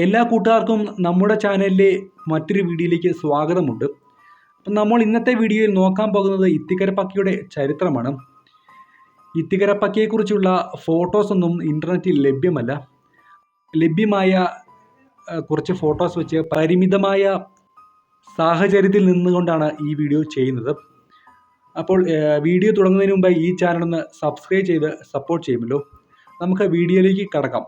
എല്ലാ കൂട്ടുകാർക്കും നമ്മുടെ ചാനലിലെ മറ്റൊരു വീഡിയോയിലേക്ക് സ്വാഗതമുണ്ട്. അപ്പം നമ്മൾ ഇന്നത്തെ വീഡിയോയിൽ നോക്കാൻ പോകുന്നത് ഇത്തിക്കര പക്കിയുടെ ചരിത്രമാണ്. ഇത്തിക്കര പക്കിയെക്കുറിച്ചുള്ള ഫോട്ടോസൊന്നും ഇന്റർനെറ്റിൽ ലഭ്യമല്ല. ലഭ്യമായ കുറച്ച് ഫോട്ടോസ് വെച്ച് പരിമിതമായ സാഹചര്യത്തിൽ നിന്നുകൊണ്ടാണ് ഈ വീഡിയോ ചെയ്യുന്നത്. അപ്പോൾ വീഡിയോ തുടങ്ങുന്നതിന് മുമ്പ് ഈ ചാനൽ ഒന്ന് സബ്സ്ക്രൈബ് ചെയ്ത് സപ്പോർട്ട് ചെയ്യുമല്ലോ. നമുക്ക് വീഡിയോയിലേക്ക് കടക്കാം.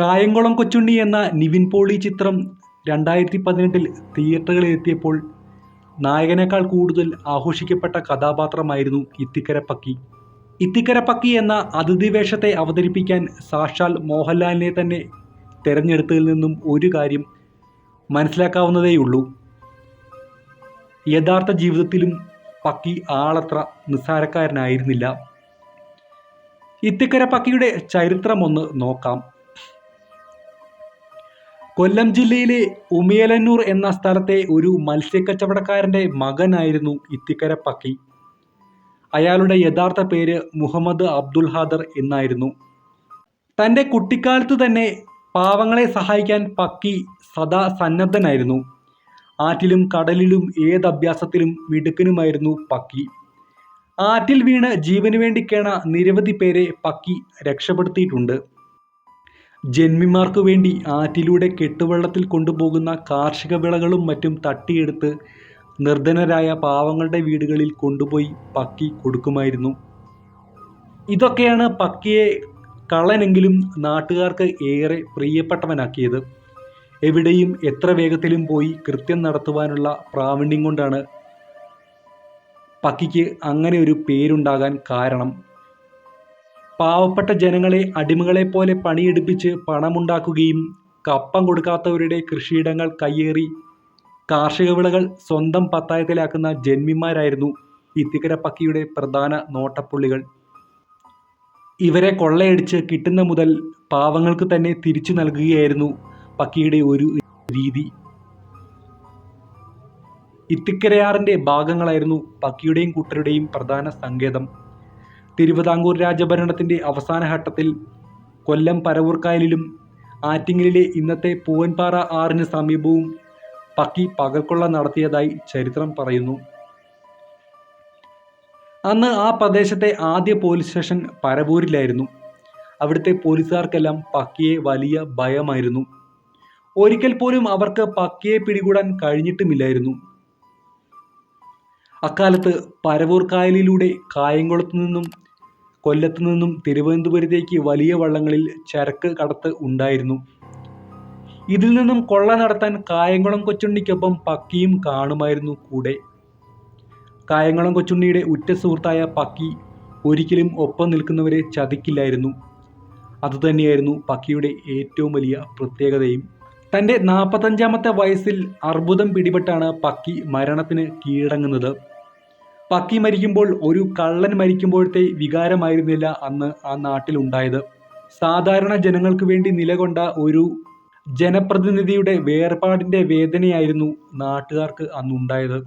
കായംകുളം കൊച്ചുണ്ണി എന്ന നിവിൻ പോളി ചിത്രം രണ്ടായിരത്തി പതിനെട്ടിൽ തിയേറ്ററുകളിൽ എത്തിയപ്പോൾ നായകനേക്കാൾ കൂടുതൽ ആഘോഷിക്കപ്പെട്ട കഥാപാത്രമായിരുന്നു ഇത്തിക്കര പക്കി ഇത്തിക്കര പക്കി എന്ന അതിഥി വേഷത്തെ അവതരിപ്പിക്കാൻ സാക്ഷാൽ മോഹൻലാലിനെ തന്നെ തിരഞ്ഞെടുത്തതിൽ നിന്നും ഒരു കാര്യം മനസ്സിലാക്കാവുന്നതേയുള്ളൂ. യഥാർത്ഥ ജീവിതത്തിലും പക്കി ആളത്ര നിസ്സാരക്കാരനായിരുന്നില്ല. ഇത്തിക്കര പക്കിയുടെ ചരിത്രമൊന്ന് നോക്കാം. കൊല്ലം ജില്ലയിലെ ഉമിയലന്നൂർ എന്ന സ്ഥലത്തെ ഒരു മത്സ്യക്കച്ചവടക്കാരന്റെ മകനായിരുന്നു ഇത്തിക്കര പക്കി. അയാളുടെ യഥാർത്ഥ പേര് മുഹമ്മദ് അബ്ദുൽ ഹാദർ എന്നായിരുന്നു. തന്റെ കുട്ടിക്കാലത്ത് തന്നെ പാവങ്ങളെ സഹായിക്കാൻ പക്കി സദാ സന്നദ്ധനായിരുന്നു. ആറ്റിലും കടലിലും ഏത് അഭ്യാസത്തിലും മിടുക്കനുമായിരുന്നു പക്കി. ആറ്റിൽ വീണ് ജീവന് വേണ്ടി കേണ നിരവധി പേരെ പക്കി രക്ഷപ്പെടുത്തിയിട്ടുണ്ട്. ജന്മിമാർക്കു വേണ്ടി ആറ്റിലൂടെ കെട്ടുവള്ളത്തിൽ കൊണ്ടുപോകുന്ന കാർഷിക വിളകളും മറ്റും തട്ടിയെടുത്ത് നിർധനരായ പാവങ്ങളുടെ വീടുകളിൽ കൊണ്ടുപോയി പക്കി കൊടുക്കുമായിരുന്നു. ഇതൊക്കെയാണ് പക്കിയെ കള്ളനെങ്കിലും നാട്ടുകാർക്ക് ഏറെ പ്രിയപ്പെട്ടവനാക്കിയത്. എവിടെയും എത്ര വേഗത്തിലും പോയി കൃത്യം നടത്തുവാനുള്ള പ്രാവീണ്യം കൊണ്ടാണ് പക്കിക്ക് അങ്ങനെ ഒരു പേരുണ്ടാകാൻ കാരണം പാവപ്പെട്ട ജനങ്ങളെ അടിമകളെ പോലെ പണിയെടുപ്പിച്ച് പണമുണ്ടാക്കുകയും കപ്പം കൊടുക്കാത്തവരുടെ കൃഷിയിടങ്ങൾ കയ്യേറി കാർഷിക വിളകൾ സ്വന്തം പത്തായത്തിലാക്കുന്ന ജന്മിമാരായിരുന്നു ഇത്തിക്കര പക്കിയുടെ പ്രധാന നോട്ടപ്പുള്ളികൾ. ഇവരെ കൊള്ളയടിച്ച് കിട്ടുന്ന മുതൽ പാവങ്ങൾക്ക് തന്നെ തിരിച്ചു നൽകുകയായിരുന്നു പക്കിയുടെ ഒരു രീതി. ഇത്തിക്കരയാറിന്റെ ഭാഗങ്ങളായിരുന്നു പക്കിയുടെയും കൂട്ടരുടെയും പ്രധാന സങ്കേതം. തിരുവിതാംകൂർ രാജഭരണത്തിന്റെ അവസാന ഘട്ടത്തിൽ കൊല്ലം പരവൂർക്കായലിലും ആറ്റിങ്ങലിലെ ഇന്നത്തെ പൂവൻപാറ ആറിന് സമീപവും പക്കി പകൽക്കൊള്ള നടത്തിയതായി ചരിത്രം പറയുന്നു. അന്ന് ആ പ്രദേശത്തെ ആദ്യ പോലീസ് സ്റ്റേഷൻ പരവൂരിലായിരുന്നു. അവിടുത്തെ പോലീസുകാർക്കെല്ലാം പക്കിയെ വലിയ ഭയമായിരുന്നു. ഒരിക്കൽ പോലും അവർക്ക് പക്കിയെ പിടികൂടാൻ കഴിഞ്ഞിട്ടുമില്ലായിരുന്നു. അക്കാലത്ത് പരവൂർ കായലിലൂടെ കായംകുളത്തു നിന്നും കൊല്ലത്തു നിന്നും തിരുവനന്തപുരത്തേക്ക് വലിയ വള്ളങ്ങളിൽ ചരക്ക് കടത്ത് ഉണ്ടായിരുന്നു. ഇതിൽ നിന്നും കൊള്ള നടത്താൻ കായംകുളം കൊച്ചുണ്ണിക്കൊപ്പം പക്കിയും കാണുമായിരുന്നു കൂടെ. കായംകുളം കൊച്ചുണ്ണിയുടെ ഉറ്റ സുഹൃത്തായ പക്കി ഒരിക്കലും ഒപ്പം നിൽക്കുന്നവരെ ചതിക്കില്ലായിരുന്നു. അതുതന്നെയായിരുന്നു പക്കിയുടെ ഏറ്റവും വലിയ പ്രത്യേകതയും. തന്റെ നാൽപ്പത്തഞ്ചാമത്തെ വയസ്സിൽ അർബുദം പിടിപെട്ടാണ് പക്കി മരണത്തിന് കീഴടങ്ങുന്നത്. പക്കി മരിക്കുമ്പോൾ ഒരു കള്ളൻ മരിക്കുമ്പോഴത്തെ വികാരമായിരുന്നില്ല അന്ന് ആ നാട്ടിലുണ്ടായത്. സാധാരണ ജനങ്ങൾക്ക് വേണ്ടി നിലകൊണ്ട ഒരു ജനപ്രതിനിധിയുടെ വേർപാടിന്റെ വേദനയായിരുന്നു നാട്ടുകാർക്ക് അന്നുണ്ടായത്.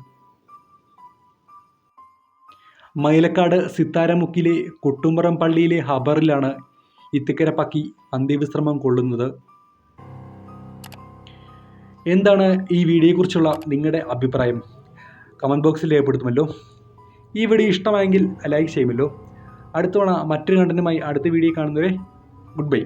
മൈലക്കാട് സിത്താരമുക്കിലെ കൊട്ടുമ്പറം പള്ളിയിലെ ഹബറിലാണ് ഇത്തിക്കര പക്കി അന്ത്യവിശ്രമം കൊള്ളുന്നത്. എന്താണ് ഈ വീഡിയോയെക്കുറിച്ചുള്ള നിങ്ങളുടെ അഭിപ്രായം? കമന്റ് ബോക്സിൽ രേഖപ്പെടുത്തുമല്ലോ. ഈ വീഡിയോ ഇഷ്ടമായെങ്കിൽ ലൈക്ക് ചെയ്യുമല്ലോ. അടുത്തവണ മറ്റൊരു കണ്ടന്റുമായി അടുത്ത വീഡിയോ കാണുന്നവരെ ഗുഡ് ബൈ